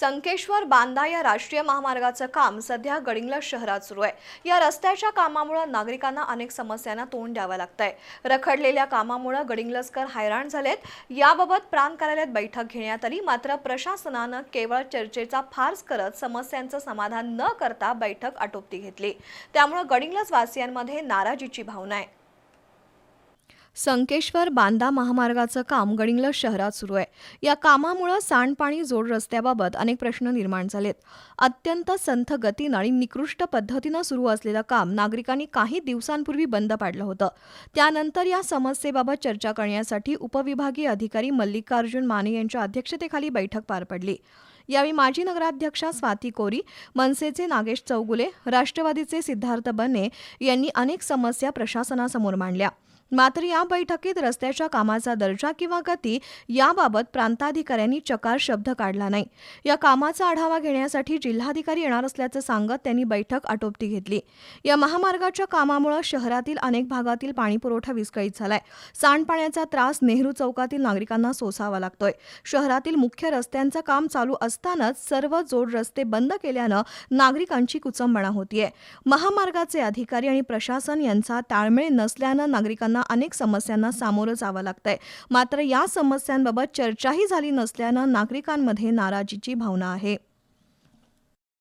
संकेश्वर बांदा या राष्ट्रीय महामार्गाचं काम सध्या गडिंग्लज शहरात सुरू आहे. या रस्त्याच्या कामामुळे नागरिकांना अनेक समस्यांना तोंड द्यावं लागतंय. रखडलेल्या कामामुळे गडिंगलस्कर हैराण झालेत. याबाबत प्रांत कार्यालयात बैठक घेण्यात आली. मात्र प्रशासनानं केवळ चर्चेचा फार्स करत समस्यांचं समाधान न करता बैठक आटोपती घेतली. त्यामुळे गडिंगलस वासियांमध्ये नाराजीची भावना आहे. संकेश्वर बांदा महामार्गाचं काम गडिंग्लज शहरात सुरू आहे. या कामामुळं सांडपाणी जोड रस्त्याबाबत अनेक प्रश्न निर्माण झालेत. अत्यंत संथ गतीनं आणि निकृष्ट पद्धतीनं सुरू असलेलं काम नागरिकांनी काही दिवसांपूर्वी बंद पाडलं होतं. त्यानंतर या समस्येबाबत चर्चा करण्यासाठी उपविभागीय अधिकारी मल्लिकार्जुन माने यांच्या अध्यक्षतेखाली बैठक पार पडली. यावेळी माजी नगराध्यक्षा स्वाती कोरी मनसेचे नागेश चौगुले राष्ट्रवादीचे सिद्धार्थ बन्ने यांनी अनेक समस्या प्रशासनासमोर मांडल्या. मात्र या बैठकीत रस्त्याच्या कामाचा दर्जा किंवा गती याबाबत प्रांताधिकाऱ्यांनी चकार शब्द काढला नाही. या कामाचा आढावा घेण्यासाठी जिल्हाधिकारी येणार असल्याचं सांगत त्यांनी बैठक आटोपती घेतली. या महामार्गाच्या कामामुळे शहरातील अनेक भागातील पाणीपुरवठा विस्कळीत झालाय. सांडपाण्याचा त्रास नेहरू चौकातील नागरिकांना सोसावा लागतोय. शहरातील मुख्य रस्त्यांचं काम चालू असतानाच सर्व जोड रस्ते बंद केल्यानं नागरिकांची कुचंबणा होतीये. महामार्गाचे अधिकारी आणि प्रशासन यांचा ताळमेळ नसल्यानं नागरिकांना नागरिकांना अनेक समस्यांना सामोरं जावं लागतंय. मात्र या समस्यांबाबत चर्चाही झाली नसल्यानं नागरिकांमध्ये नाराजीची भावना आहे.